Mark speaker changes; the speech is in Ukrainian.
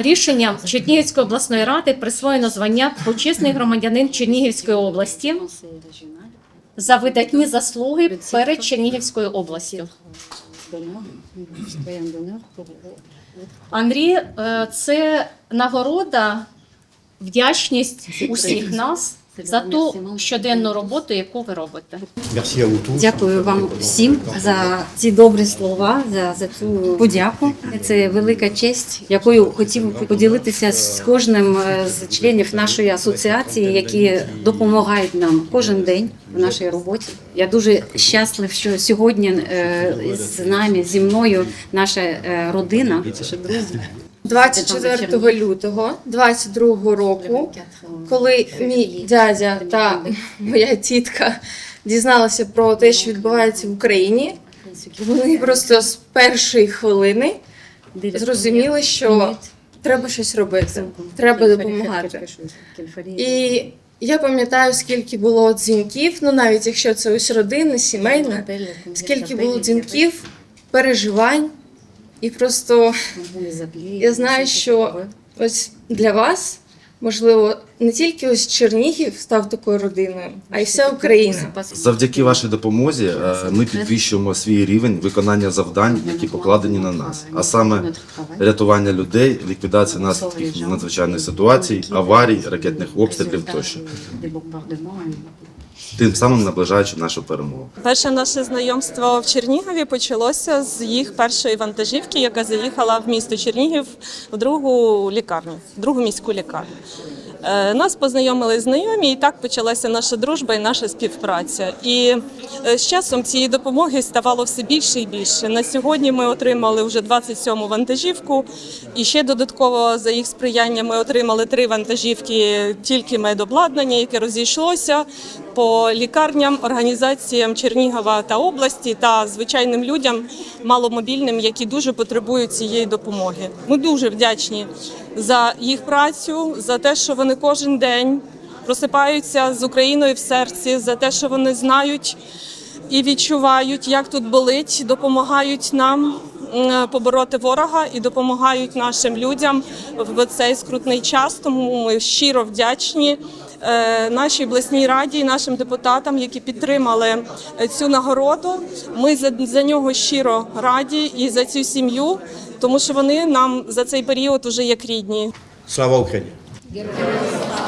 Speaker 1: Рішенням Чернігівської обласної ради присвоєно звання почесний громадянин Чернігівської області за видатні заслуги перед Чернігівською областю. Андрій, е, це нагорода, вдячність усіх нас за ту щоденну роботу, яку ви робите.
Speaker 2: Дякую вам всім за ці добрі слова, за, за цю подяку. Це велика честь, якою хотів поділитися з кожним е, з членів нашої асоціації, які допомагають нам кожен день в нашій роботі. Я дуже щаслив, що сьогодні е, з нами, зі мною, наша е, родина, наші друзі.
Speaker 3: 24 лютого 22 року, коли мій дядя та моя тітка дізналися про те, що відбувається в Україні, вони просто з першої хвилини зрозуміли, що треба щось робити, треба допомагати. І я пам'ятаю, скільки було дзвінків, ну навіть якщо це ось родинне, сімейне, скільки було дзвінків, переживань, і просто я знаю, що ось для вас, можливо, не тільки ось Чернігів став такою родиною, а й вся Україна.
Speaker 4: Завдяки вашій допомозі е, ми підвищуємо свій рівень виконання завдань, які покладені на нас, а саме рятування людей, ліквідація наслідків надзвичайних ситуацій, аварій, ракетних обстрілів тощо, тим самим наближаючи нашу перемогу.
Speaker 5: Перше наше знайомство в Чернігові почалося з їх першої вантажівки, яка заїхала в місто Чернігів в другу лікарню, в другу міську лікарню. Е, Нас познайомили знайомі, і так почалася наша дружба і наша співпраця. І е, з часом цієї допомоги ставало все більше і більше. На сьогодні ми отримали вже 27-му вантажівку, і ще додатково за їх сприяння ми отримали три вантажівки тільки медобладнання, яке розійшлося по лікарням, організаціям Чернігова та області та звичайним людям маломобільним, які дуже потребують цієї допомоги. Ми дуже вдячні за їх працю, за те, що вони кожен день просипаються з Україною в серці, за те, що вони знають і відчувають, як тут болить, допомагають нам побороти ворога і допомагають нашим людям в цей скрутний час. Тому ми щиро вдячні нашій обласній раді і нашим депутатам, які підтримали е, цю нагороду. Ми за, за нього щиро раді і за цю сім'ю, тому що вони нам за цей період уже як рідні.
Speaker 6: Слава Ukraini.